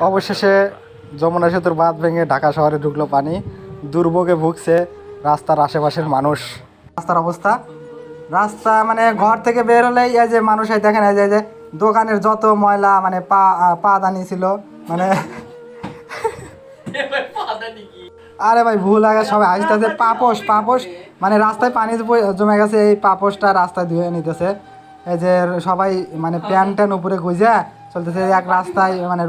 অবশেষে যমুনা সেতুর বাঁধ ভেঙে ঢাকা শহরে ঢুকলো পানি। দুর্ভোগে ভুগছে রাস্তার আশেপাশের মানুষ। রাস্তার অবস্থা? রাস্তা মানে ঘর থেকে বের হলেই এই যে মানুষ দেখেন, এই যে- দোকানের যত ময়লা মানে পা পা দানি ছিল মানে আরে ভাই, ভুল আগে সবাই আসতেছে। পাপোশ পাপোশ মানে রাস্তায় পানি জমে গেছে, এই পাপোশটা রাস্তায় ধুয়ে নিতেছে। এই যে সবাই মানে প্যান ট্যান উপরে গুঁজে চলতেছে, এক রাস্তায় মানে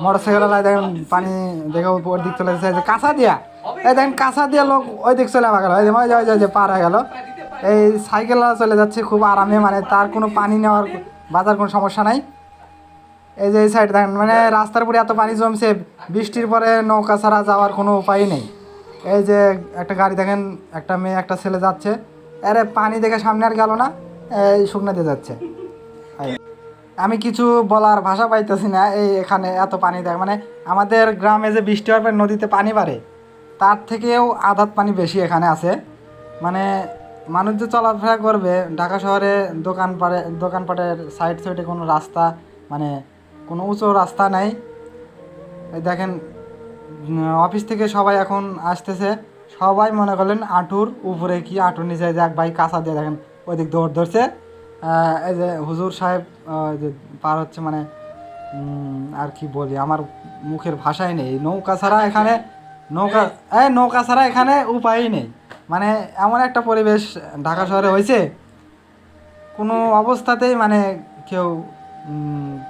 মোটর সাইকেল দেখেন পানি দেখে উপর দিক চলে যাচ্ছে কাঁচা দিয়া। এই দেখেন কাঁচা দিয়া লোক ওই দিক চলে গেল, এই যে ওই যে- যে- পার হয়ে গেল। এই সাইকেল চলে যাচ্ছে খুব আরামে মানে তার কোনো পানি নেওয়ার বাজার কোনো সমস্যা নাই। এই যে এই সাইড দেখেন মানে রাস্তার উপরে এত পানি জমছে, বৃষ্টির পরে নৌকা ছাড়া যাওয়ার কোনো উপায় নেই। এই যে একটা গাড়ি দেখেন, একটা মেয়ে, একটা ছেলে যাচ্ছে। আরে পানি দেখে সামনে আর গেল না, এই শুকনা দিয়ে যাচ্ছে। আমি কিছু বলার ভাষা পাইতেছি না, এই এখানে এত পানি দেখ মানে আমাদের গ্রামে যে বৃষ্টি হওয়ার পর নদীতে পানি বাড়ে, তার থেকেও আধাত পানি বেশি এখানে আছে। মানে মানুষ যে চলাফেরা করবে, ঢাকা শহরে দোকানপাটে দোকানপাটের সাইড সাইডে কোনো রাস্তা মানে কোনো উঁচু রাস্তা নাই। দেখেন অফিস থেকে সবাই এখন আসতেছে। সবাই মনে করলেন আঁটুর উপরে কি আঁটুর নিচে এক ভাই কাঁচা দিয়ে দেখেন ওইদিক দৌড় ধরছে। এই যে হুজুর সাহেব যে পার হচ্ছে মানে আর কি বলি, আমার মুখের ভাষাই নেই। নৌকা ছাড়া এখানে নৌকা, এই নৌকা ছাড়া এখানে উপায়ই নেই। মানে এমন একটা পরিবেশ ঢাকা শহরে হয়েছে, কোনো অবস্থাতেই মানে কেউ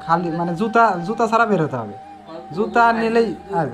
খালি মানে জুতা জুতা ছাড়া বেরোতে হবে। জুতা নিলেই আর